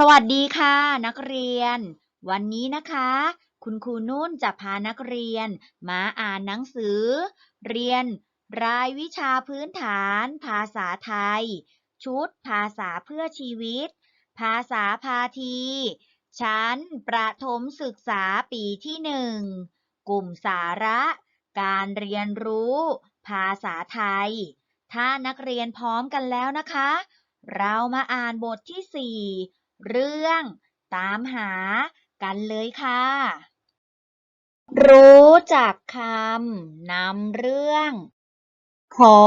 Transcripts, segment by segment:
สวัสดีค่ะ นักเรียน วันนี้นะคะ คุณครูนุ่นจะพานักเรียน มาอ่านหนังสือ เรียน รายวิชาพื้นฐาน ภาษาไทย ชุด ภาษาเพื่อชีวิต ภาษาพาที ชั้น ประถมศึกษาปีที่หนึ่งกลุ่มสาระ การเรียนรู้ ภาษาไทย ถ้านักเรียนพร้อมกันแล้วนะคะ เรามาอ่านบทที่สี่ เรื่อง ตามหากันเลยค่ะ รู้จักคำนำเรื่อง คอ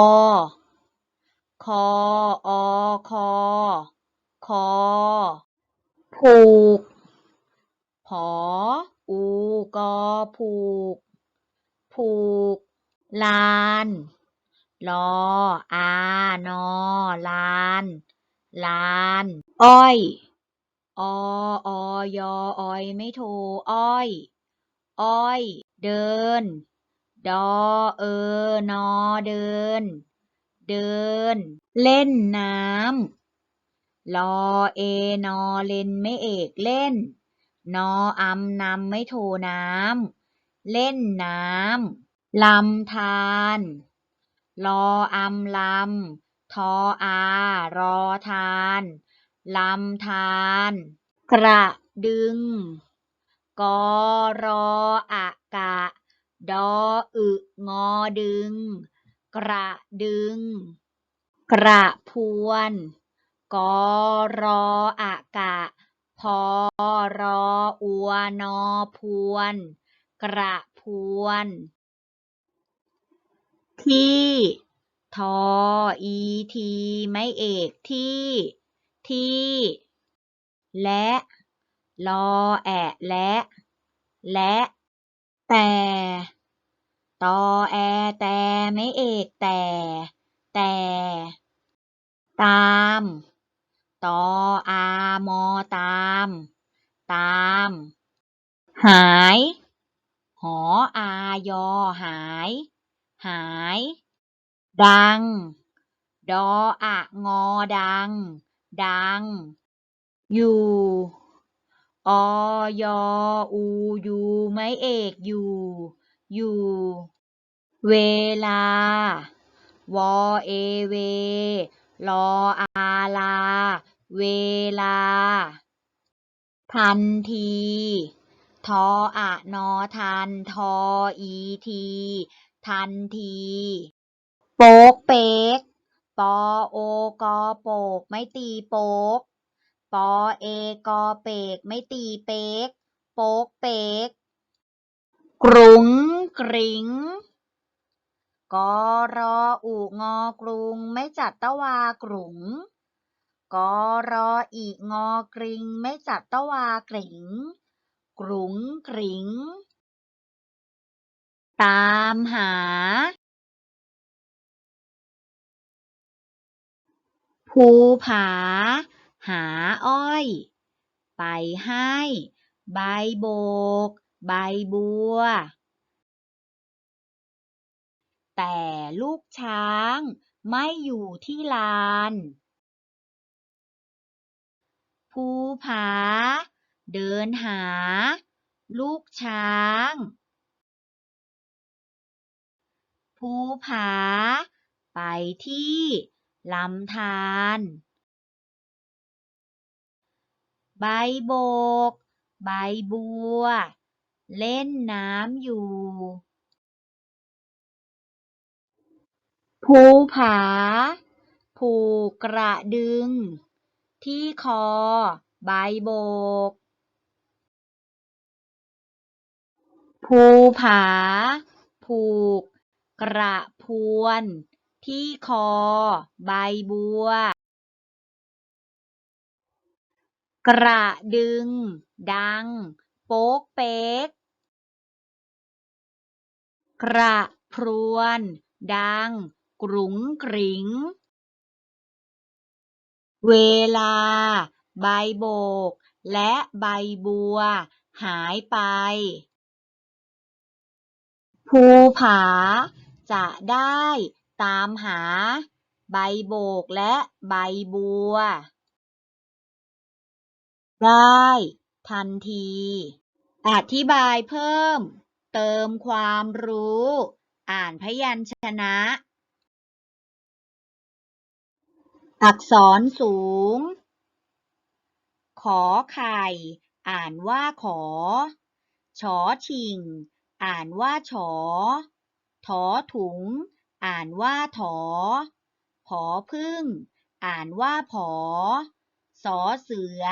คออคอ คอ ผูก ผอ อูกอผูก ผูก ลานลออานอลาน ลาน อ้อย ออยอออยไม่โทอ้อย อ้อย เดิน ดอเออนอเดิน เดิน เล่นน้ำลอเอนอเล่นไม่เอกเล่น นออำนำไม่โทน้ำเล่นน้ำลำธารลออำลำทออารอทาน ลำธารกระดึง กอรออะกะ ดออึงอดึง กระดึง กระพวน กอรออะกะ พอรออัวนอพวน กระพวน ที่ ทออีที ไม่เอกที่ ที่ และ ลอแอะ และ และ แต่ตอแอ แต่ไม่เอกแต่ แต่ ตามตออามอตาม ตาม หาย หออายอหาย หาย ดัง ดออะงอดัง ดัง อยู่อยออู ยูไม่เอกอยู่ อยู่ เวลา วอเอเวลออาลา เวลา ทันทีทออะนอทันทออีที ทันที โป๊กเป๊ก ปอโอกอโปก ไม่ตีโป๊กปอเอกอเปก ไม่ตีเป๊กโป๊กเป๊กกรุงกริงกอรออุงอกรุง ไม่จัดตะวากรุงกอรออีงอกริง ไม่จัดตะวากริง กรุงกริง ตามหา ภูผา หาอ้อย ไปให้ ใบโบก ใบบัว แต่ลูกช้างไม่อยู่ที่ลาน ภูผา เดินหา ลูกช้าง ภูผา ไปที่ ลำธารใบโบก ใบบัว เล่นน้ำอยู่ ภูผา ผูกกระดึง ที่คอ ใบโบก ภูผา ผูก กระพวน ที่คอใบบัว กระดึง ดัง โป๊กเป๊ก กระพรวน ดัง กรุงกริ๋งเวลา ใบโบก และใบบัว หายไป ภูผา จะได้ ตามหาใบโบกและใบบัว ได้ทันที อธิบายเพิ่ม เติมความรู้ อ่านพยัญชนะ อักษรสูง ขอไข่ อ่านว่าขอ ชอชิง อ่านว่าฉอถอถุง อ่านว่าถอ ผอพึ่ง อ่านว่าผอ สอเสือ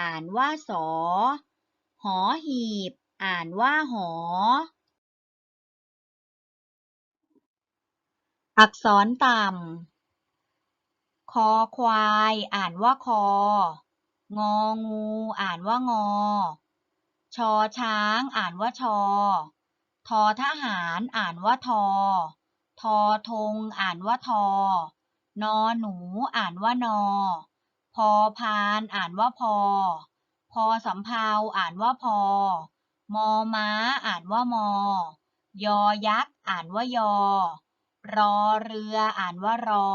อ่านว่าสอ หอหีบ อ่านว่าหอ อักษรต่ำ คอควาย อ่านว่าคอ งองู อ่านว่างอ ชอช้าง อ่านว่าชอ ทอทหาร อ่านว่าทอ ทอธงอ่านว่าทอนอหนูอ่านว่านอ พอพานอ่านว่าพอ พอสำเภาอ่านว่าพอ มอม้าอ่านว่ามอ ยอยักษ์อ่านว่ายอ รอเรืออ่านว่ารอ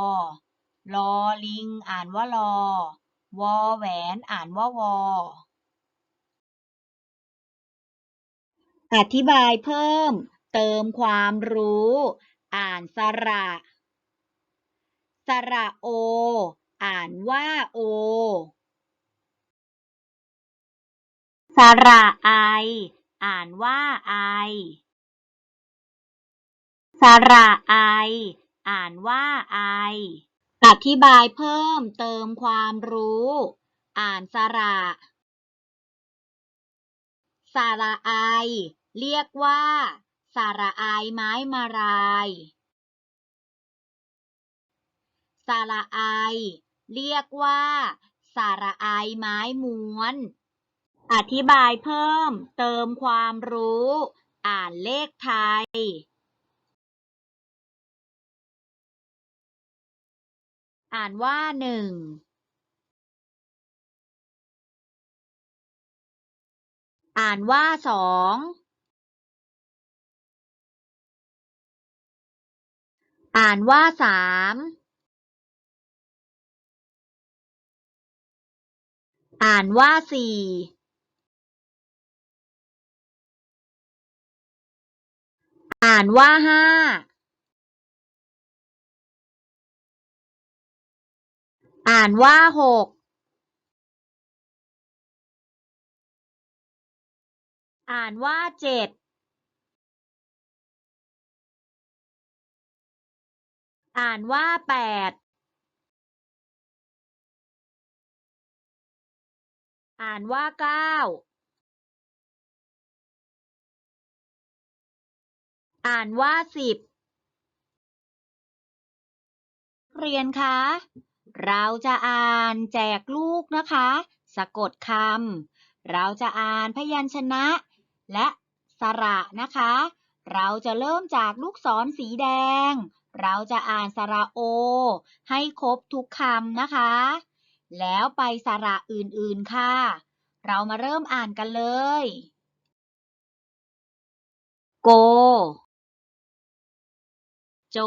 ลอลิงอ่านว่าลอวอแหวนอ่านว่าวอ อธิบายเพิ่ม เติมความรู้ อ่านสระ สระโอ อ่านว่าโอ สระไอ อ่านว่าไอ สระไอ อ่านว่าไอ อธิบายเพิ่มเติมความรู้ อ่านสระ สระไอ เรียกว่า สาระอายไม้มารายสาระไอเรียกว่า สาระอายไม้ม้วน อธิบายเพิ่ม เติมความรู้ อ่านเลขไทยอ่านว่าหนึ่ง อ่านว่าสอง อ่านว่าสามอ่านว่าสี่อ่านว่าห้าอ่านว่าหกอ่านว่าเจ็ด อ่านว่าแปด อ่านว่าเก้า อ่านว่าสิบ เรียนคะ เราจะอ่านแจกลูกนะคะ สะกดคำ เราจะอ่านพยัญชนะ และสระนะคะ เราจะเริ่มจากลูกศรสีแดง เราจะอ่านสระโอ ให้ครบทุกคำนะคะ แล้วไปสระอื่นๆค่ะ เรามาเริ่มอ่านกันเลย โก โจ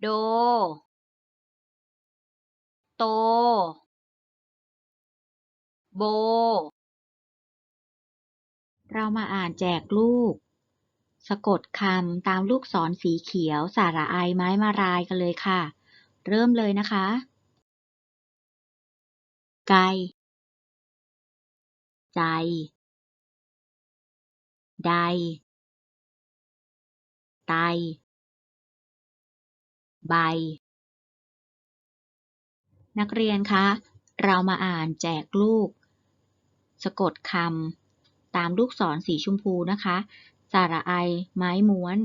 โด โต โบ เรามาอ่านแจกลูก สะกดคำตามลูกศรสีเขียว สาระไอไม้มารายกันเลยค่ะ เริ่มเลยนะคะ ไกใจ ใด ไต ใบ นักเรียนคะ เรามาอ่านแจกลูก สะกดคำตามลูกศรสีชมพูนะคะ สาระไอ ไม้ม้วน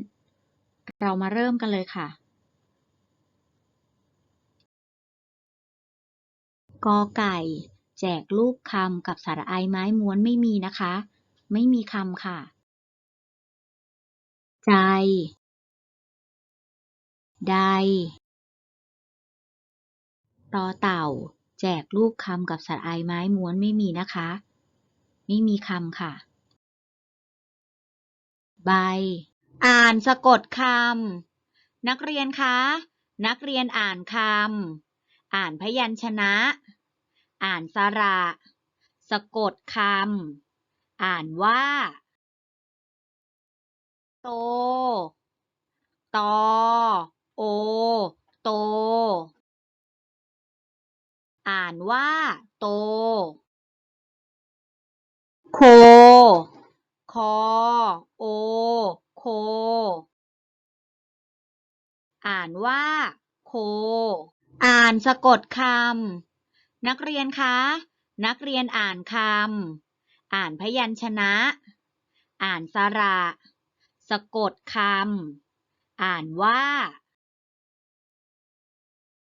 เรามาเริ่มกันเลยค่ะ กอไก่ แจกลูกคำกับสาระไอไม้ม้วนไม่มีนะคะ ไม่มีคำค่ะ ใจ ใดต่อเต่า แจกลูกคำกับสรไอไม้ม้วนไม่มีนะคะ ไม่มีคำค่ะ ใบ อ่านสะกดคำ นักเรียนคะ นักเรียนอ่านคำ อ่านพยัญชนะ อ่านสระ สะกดคำ อ่านว่า โต ตอ โอ โต อ่านว่าโต โคคอ โอ โค อ่านว่า โค อ่านสะกดคำ นักเรียนคะ นักเรียนอ่านคำ อ่านพยัญชนะ อ่านสระ สะกดคำ อ่านว่า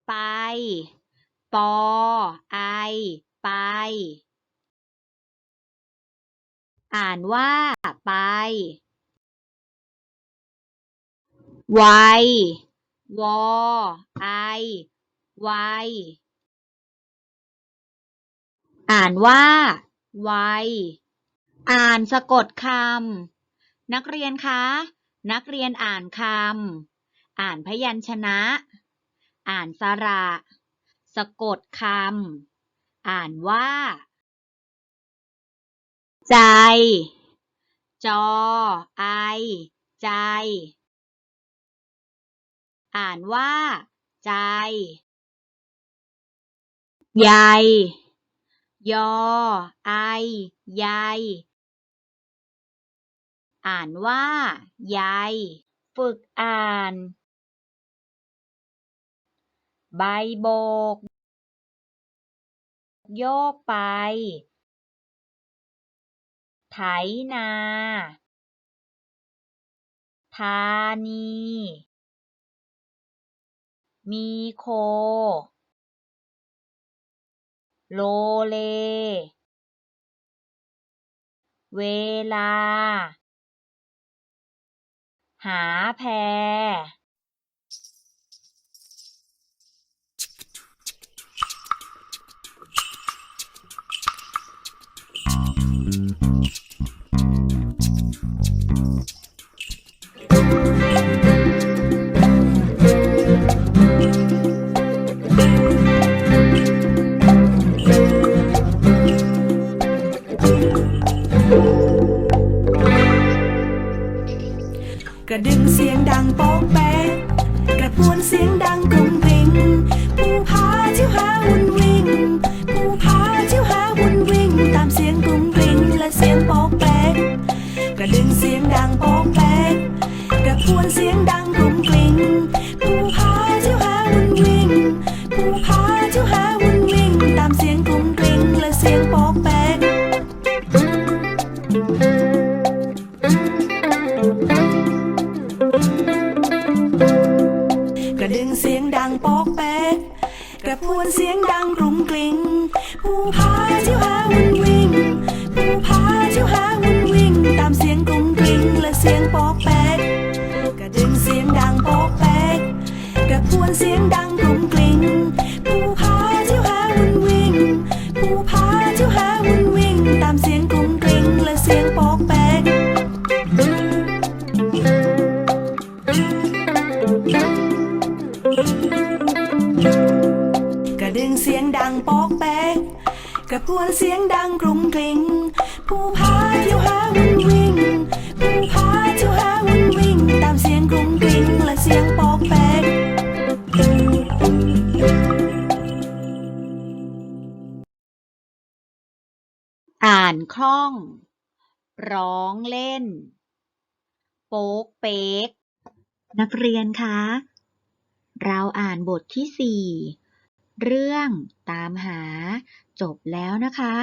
ไป ปอ ไอ ไป อ่านว่า ไปไว วอ ไอ ไว อ่านว่า ไว อ่านสะกดคำ นักเรียนคะ นักเรียนอ่านคำ อ่านพยัญชนะ อ่านสระ สะกดคำ อ่านว่า ใจ จอ ไอ ใจ อ่านว่า ใจ ใหญ่ ยอ ไอใยอ่านว่าใยฝึกอ่าน ใบโบก โยกไป ไถนาธานี มีโค โลเล เวลา หาแพ กระดึงเสียงดังโป๊กแป๊กกระพวนเสียงดังกรุงพิง วนเสียงดังกรุงกลิง อ่านคล่อง ร้องเล่น โป๊กเป๊ก นักเรียนคะ เราอ่านบทที่สี่เรื่องตามหาจบแล้วนะคะ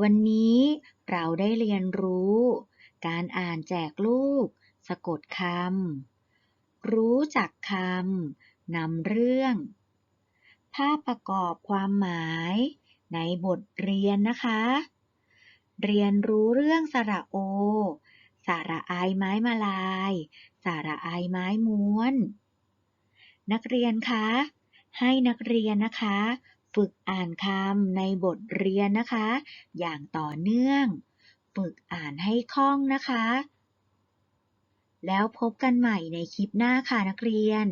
วันนี้เราได้เรียนรู้ การอ่านแจกลูก สะกดคำ รู้จักคำนำเรื่อง ภาพประกอบความหมาย ในบทเรียนนะคะ เรียนรู้เรื่องสระโอ สระอายไม้มาลาย สระอายไม้ม้วน นักเรียนคะ ให้นักเรียนนะคะ ฝึกอ่านคำในบทเรียนนะคะ อย่างต่อเนื่อง ฝึกอ่านให้คล่องนะคะ แล้วพบกันใหม่ในคลิปหน้าค่ะนักเรียน